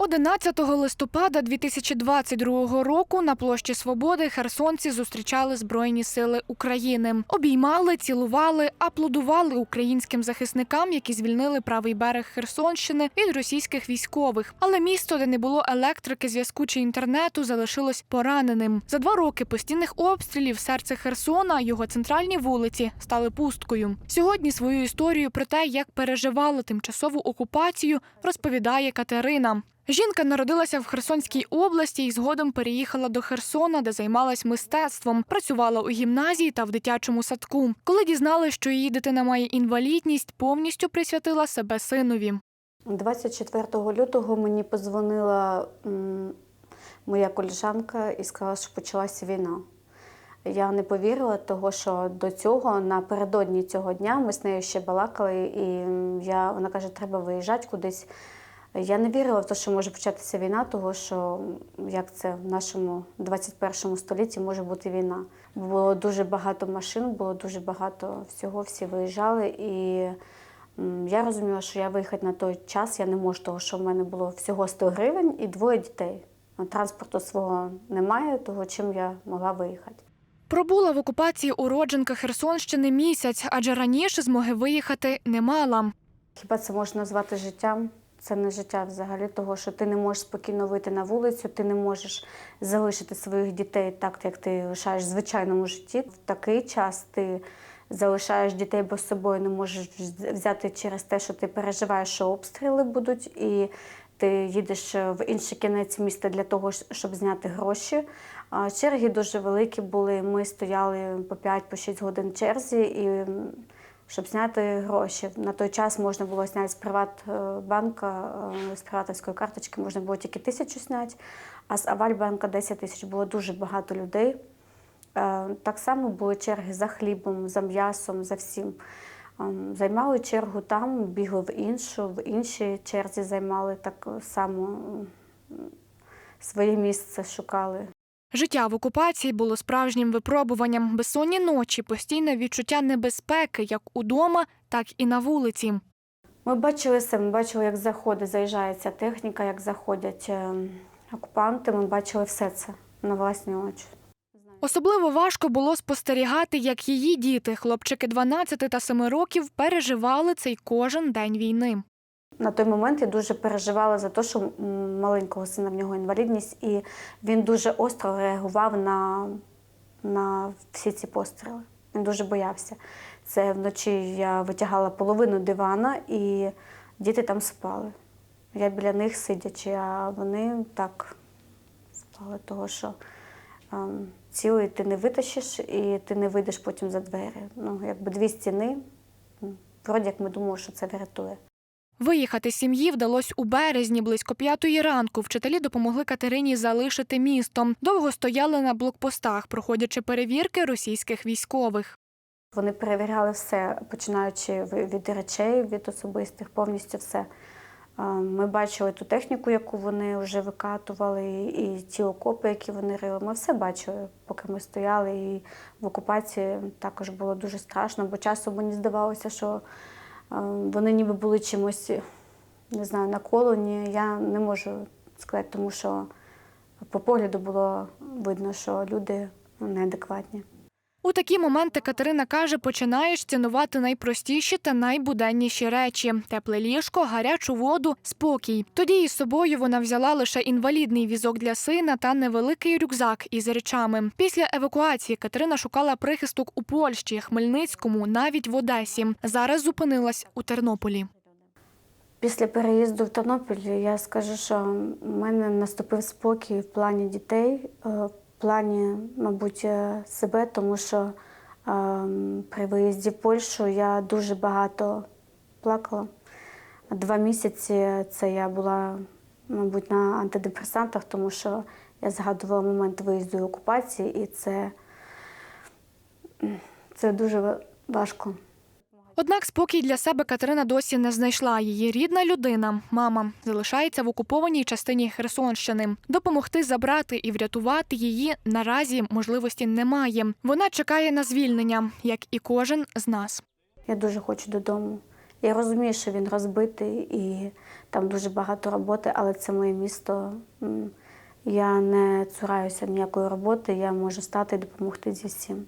11 листопада 2022 року на площі Свободи херсонці зустрічали Збройні сили України. Обіймали, цілували, аплодували українським захисникам, які звільнили правий берег Херсонщини від російських військових. Але місто, де не було електрики, зв'язку чи інтернету, залишилось пораненим. За два роки постійних обстрілів серце Херсона, його центральні вулиці стали пусткою. Сьогодні свою історію про те, як переживала тимчасову окупацію, розповідає Катерина. Жінка народилася в Херсонській області і згодом переїхала до Херсона, де займалась мистецтвом, працювала у гімназії та в дитячому садку. Коли дізналась, що її дитина має інвалідність, повністю присвятила себе синові. 24 лютого мені позвонила моя коліжанка і сказала, що почалася війна. Я не повірила, того що до цього напередодні цього дня ми з нею ще балакали, і я, вона каже, треба виїжджати кудись. Я не вірила в те, що може початися війна, того що як це в нашому 21 столітті може бути війна. Було дуже багато машин, було дуже багато всього, всі виїжджали. І я розуміла, що я виїхати на той час я не можу, того що в мене було всього 100 гривень і двоє дітей. Транспорту свого немає, того чим я могла виїхати. Пробула в окупації уродженка Херсонщини місяць, адже раніше змоги виїхати не мала. Хіба це можна назвати життям? Це не життя взагалі, того що ти не можеш спокійно вийти на вулицю, ти не можеш залишити своїх дітей так, як ти лишаєш в звичайному житті. В такий час ти залишаєш дітей, бо з собою не можеш взяти через те, що ти переживаєш, що обстріли будуть, і ти їдеш в інший кінець міста для того, щоб зняти гроші. Черги дуже великі були. Ми стояли по 5-6 годин черзі. І щоб зняти гроші. На той час можна було зняти з Приватбанка, е, з приватівської карточки можна було тільки тисячу зняти, а з Авальбанка 10 тисяч. Було дуже багато людей. Е, Так само були черги за хлібом, за м'ясом, за всім. Займали чергу там, бігли в іншу, в іншій черзі займали так само своє місце шукали. Життя в окупації було справжнім випробуванням. Безсонні ночі, постійне відчуття небезпеки як удома, так і на вулиці. Ми бачили все, ми бачили, як заходить, заїжджає ця техніка, як заходять е, окупанти. Ми бачили все це на власні очі. Особливо важко було спостерігати, як її діти, хлопчики 12 та 7 років, переживали цей кожен день війни. На той момент я дуже переживала за те, що маленького сина в нього інвалідність, і він дуже остро реагував на, на всі ці постріли. Він дуже боявся. Це вночі я витягала половину дивана, і діти там спали. Я біля них сидячи, а вони так спали, того що ем, цілий ти не витащиш і ти не вийдеш потім за двері. Ну, якби дві стіни, вроді як ми думали, що це врятує. Виїхати з сім'ї вдалося у березні близько п'ятої ранку. Вчителі допомогли Катерині залишити місто. Довго стояли на блокпостах, проходячи перевірки російських військових. Вони перевіряли все, починаючи від речей, від особистих, повністю все. Ми бачили ту техніку, яку вони вже викатували, і ті окопи, які вони рили. Ми все бачили, поки ми стояли. І в окупації також було дуже страшно, бо часом мені здавалося, що вони ніби були чимось, не знаю, наколені. Я не можу сказати, тому що по погляду було видно, що люди ну, неадекватні. У такі моменти Катерина каже, починаєш цінувати найпростіші та найбуденніші речі: тепле ліжко, гарячу воду, спокій. Тоді із собою вона взяла лише інвалідний візок для сина та невеликий рюкзак із речами. Після евакуації Катерина шукала прихисток у Польщі, Хмельницькому, навіть в Одесі. Зараз зупинилась у Тернополі. Після переїзду в Тернопіль я скажу, що в мене наступив спокій в плані дітей, е, плані, мабуть, е, себе, тому що е, при виїзді в Польщу я дуже багато плакала. Два місяці це я була, мабуть, на антидепресантах, тому що я згадувала момент виїзду і окупації, і це, це дуже важко. Однак спокій для себе Катерина досі не знайшла. Її рідна людина, мама, залишається в окупованій частині Херсонщини. Допомогти забрати і врятувати її наразі можливості немає. Вона чекає на звільнення, як і кожен з нас. Я дуже хочу додому. Я розумію, що він розбитий і там дуже багато роботи, але це моє місто. Я не цураюся ніякої роботи, я можу стати і допомогти зі всім.